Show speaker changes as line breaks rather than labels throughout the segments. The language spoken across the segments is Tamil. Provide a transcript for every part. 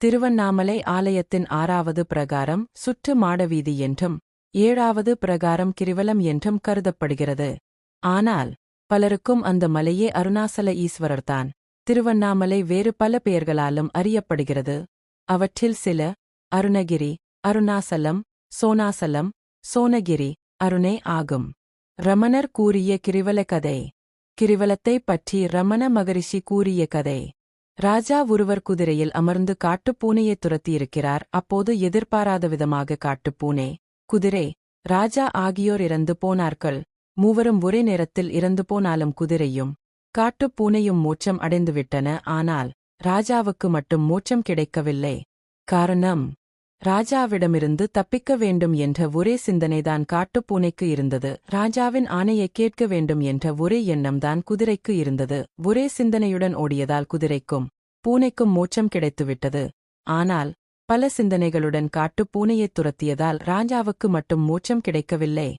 திருவண்ணாமலை ஆலயத்தின் ஆறாவது பிரகாரம் சுற்று மாடவீதி என்றும் ஏழாவது பிரகாரம் கிரிவலம் என்றும் கருதப்படுகிறது. ஆனால் பலருக்கும் அந்த மலையே அருணாசல ஈஸ்வரர்தான். திருவண்ணாமலை வேறு பல பெயர்களாலும் அறியப்படுகிறது. அவற்றில் சில அருணகிரி அருணாசலம் சோனாசலம் சோனகிரி அருணே ஆகும். ரமணர் கூறிய கிரிவல கதை கிரிவலத்தைப் பற்றி ரமண மகரிஷி கூறிய கதை. ராஜா ஒருவர் குதிரையில் அமர்ந்து காட்டுப்பூனையை துரத்தியிருக்கிறார். அப்போது எதிர்பாராத விதமாக காட்டுப் பூனை குதிரை ராஜா ஆகியோர் இறந்து போனார்கள். மூவரும் ஒரே நேரத்தில் இறந்து போனாலும் குதிரையும் காட்டுப் பூனையும் மோட்சம் அடைந்துவிட்டன. ஆனால் ராஜாவுக்கு மட்டும் மோட்சம் கிடைக்கவில்லை. காரணம் ராஜாவிடமிருந்து தப்பிக்க வேண்டும் என்ற ஒரே சிந்தனைதான் காட்டுப் பூனைக்கு இருந்தது. ராஜாவின் ஆணையை கேட்க வேண்டும் என்ற ஒரே எண்ணம்தான் குதிரைக்கு இருந்தது. ஒரே சிந்தனையுடன் ஓடியதால் குதிரைக்கும் பூனைக்கும் மோட்சம் கிடைத்துவிட்டது. ஆனால் பல சிந்தனைகளுடன் காட்டுப் பூனையைத் துரத்தியதால் ராஜாவுக்கு மட்டும் மோட்சம் கிடைக்கவில்லை.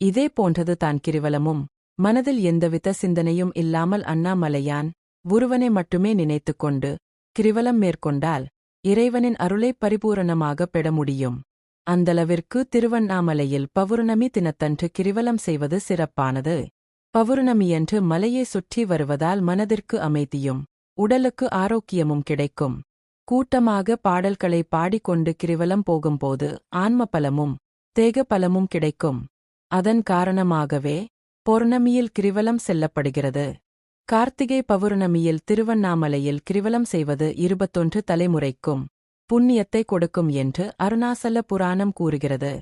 இதே போன்றது தான் கிரிவலமும். மனதில் எந்தவித சிந்தனையும் இல்லாமல் அண்ணாமலையான் ஒருவனை மட்டுமே நினைத்துக் கொண்டு கிரிவலம் மேற்கொண்டால் இறைவனின் அருளை பரிபூரணமாக பெற முடியும். அந்தளவிற்கு திருவண்ணாமலையில் பௌர்ணமி தினத்தன்று கிரிவலம் செய்வது சிறப்பானது. பௌர்ணமியன்று மலையை சுற்றி வருவதால் மனதிற்கு அமைதியும் உடலுக்கு ஆரோக்கியமும் கிடைக்கும். கூட்டமாக பாடல்களை பாடிக்கொண்டு கிரிவலம் போகும்போது ஆன்ம பலமும் தேக பலமும் கிடைக்கும். அதன் காரணமாகவே பௌர்ணமியில் கிரிவலம் செல்லப்படுகிறது. கார்த்திகை பௌர்ணமியில் திருவண்ணாமலையில் கிரிவலம் செய்வது இருபத்தொன்று தலைமுறைக்கும் புண்ணியத்தை கொடுக்கும் என்று அருணாசல புராணம் கூறுகிறது.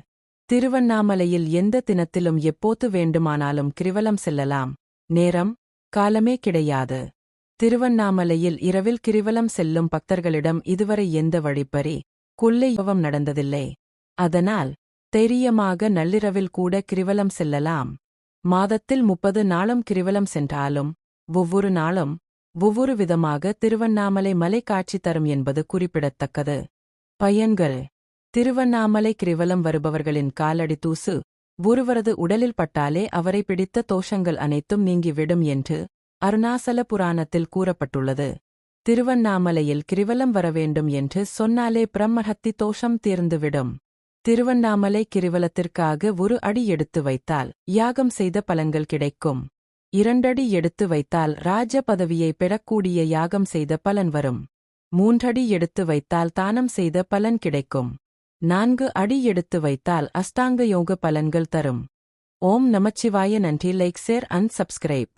திருவண்ணாமலையில் எந்த தினத்திலும் எப்போது வேண்டுமானாலும் கிரிவலம் செல்லலாம். நேரம்? காலமே கிடையாது. திருவண்ணாமலையில் இரவில் கிரிவலம் செல்லும் பக்தர்களிடம் இதுவரை எந்த வழிப்பறி கொள்ளையவம் நடந்ததில்லை. அதனால் தைரியமாக நள்ளிரவில் கூட கிரிவலம் செல்லலாம். மாதத்தில் முப்பது நாளும் கிரிவலம் சென்றாலும் ஒவ்வொரு நாளும் ஒவ்வொரு விதமாக திருவண்ணாமலை மலை காட்சி தரும் என்பது குறிப்பிடத்தக்கது. பயன்கள். திருவண்ணாமலை கிரிவலம் வருபவர்களின் காலடி தூசு ஒருவரது உடலில் பட்டாலே அவரை பிடித்த தோஷங்கள் அனைத்தும் நீங்கிவிடும் என்று அருணாசல புராணத்தில் கூறப்பட்டுள்ளது. திருவண்ணாமலையில் கிரிவலம் வரவேண்டும் என்று சொன்னாலே பிரம்மஹத்தி தோஷம் தீர்ந்துவிடும். திருவண்ணாமலை கிரிவலத்திற்காக ஒரு அடி எடுத்து வைத்தால் யாகம் செய்த பலன்கள் கிடைக்கும். இரண்டடி எடுத்து வைத்தால் ராஜ பதவியை பெறக்கூடிய யாகம் செய்த பலன் வரும். மூன்றடி எடுத்து வைத்தால் தானம் செய்த பலன் கிடைக்கும். நான்கு அடி எடுத்து வைத்தால் அஷ்டாங்க யோக பலன்கள் தரும். ஓம் நமச்சிவாய நன்றி. Like share and subscribe.